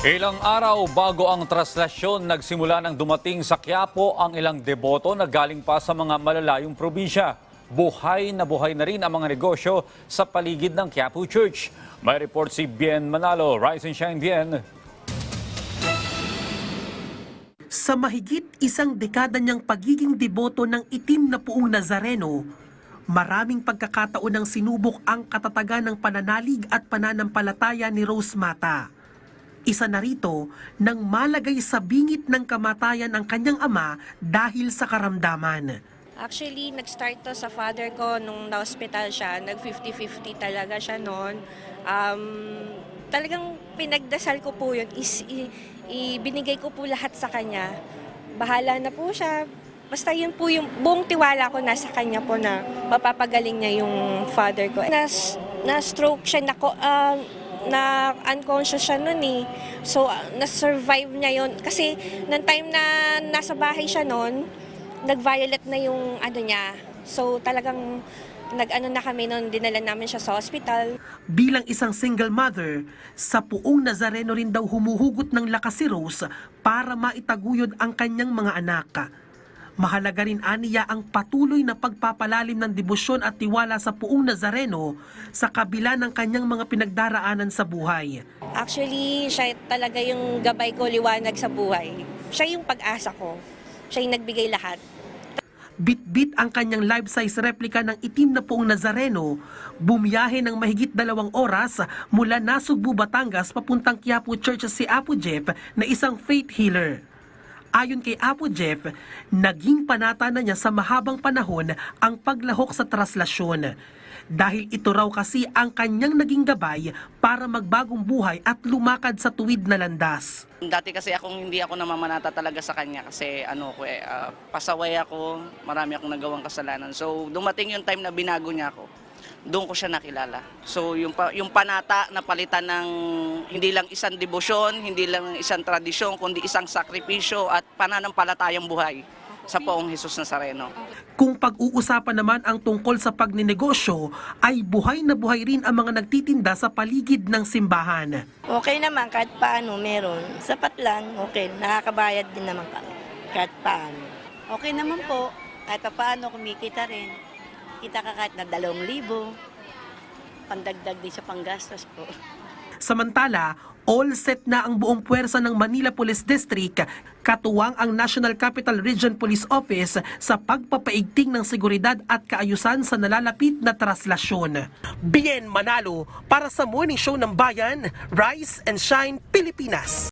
Ilang araw bago ang traslasyon, nagsimula ng dumating sa Quiapo ang ilang deboto na galing pa sa mga malalayong probinsya. Buhay na buhay na rin ang mga negosyo sa paligid ng Quiapo Church. May report si Bien Manalo. Rise and shine, Bien. Sa mahigit isang dekada niyang pagiging deboto ng itim na puong Nazareno, maraming pagkakataon ng sinubok ang katatagan ng pananalig at pananampalataya ni Rose Mata. Isa na rito nang malagay sa bingit ng kamatayan ang kanyang ama dahil sa karamdaman. Actually, nag-start to sa father ko nung na-hospital siya. Nag-50-50 talaga siya noon. Um, talagang pinagdasal ko po yun. Is, i, ibinigay ko po lahat sa kanya. Bahala na po siya. Basta yun po yung buong tiwala ko nasa kanya po na mapapagaling niya yung father ko. Nas, na-stroke siya, na, uh, na unconscious siya noon eh. So, uh, na-survive niya yun. Kasi, nang time na nasa bahay siya noon, nag-violet na yung ano niya. So, talagang nag-ano na kami noon, dinala namin siya sa hospital. Bilang isang single mother, sa puong Nazareno rin daw humuhugot ng lakas si Rose para maitaguyod ang kanyang mga anak. Mahalaga rin aniya ang patuloy na pagpapalalim ng debosyon at tiwala sa puong Nazareno sa kabila ng kanyang mga pinagdaraanan sa buhay. Actually, siya talaga yung gabay ko liwanag sa buhay. Siya yung pag-asa ko. Siya yung nagbigay lahat. Bit-bit ang kanyang life-size replika ng itim na puong Nazareno, bumiyahe ng mahigit dalawang oras mula Nasugbu, Batangas papuntang Quiapo Church si Apo Jeff na isang faith healer. Ayon kay Apo Jeff, naging panata na niya sa mahabang panahon ang paglahok sa traslasyon. Dahil ito raw kasi ang kanyang naging gabay para magbagong buhay at lumakad sa tuwid na landas. Dati kasi akong hindi ako namamanata talaga sa kanya kasi ano ko eh, ah, pasaway ako, marami akong nagawang kasalanan. So dumating yung time na binago niya ako. Doon ko siya nakilala. So yung pa, yung panata na palitan ng hindi lang isang debosyon, hindi lang isang tradisyon, kundi isang sakripisyo at pananampalatayang buhay sa poong Jesus Nazareno. Kung pag-uusapan naman ang tungkol sa pagninegosyo, ay buhay na buhay rin ang mga nagtitinda sa paligid ng simbahan. Okay naman, kahit paano meron. Sapat lang, okay. Nakakabayad din naman kami. Kahit paano. Okay naman po. Kahit pa paano kumikita rin. Kita ka kahit na dalawang libo. Pandagdag din sa panggastos po. Samantala, all set na ang buong puwersa ng Manila Police District, katuwang ang National Capital Region Police Office sa pagpapaigting ng seguridad at kaayusan sa nalalapit na traslasyon. Bien Manalo para sa Morning Show ng Bayan, Rise and Shine Pilipinas.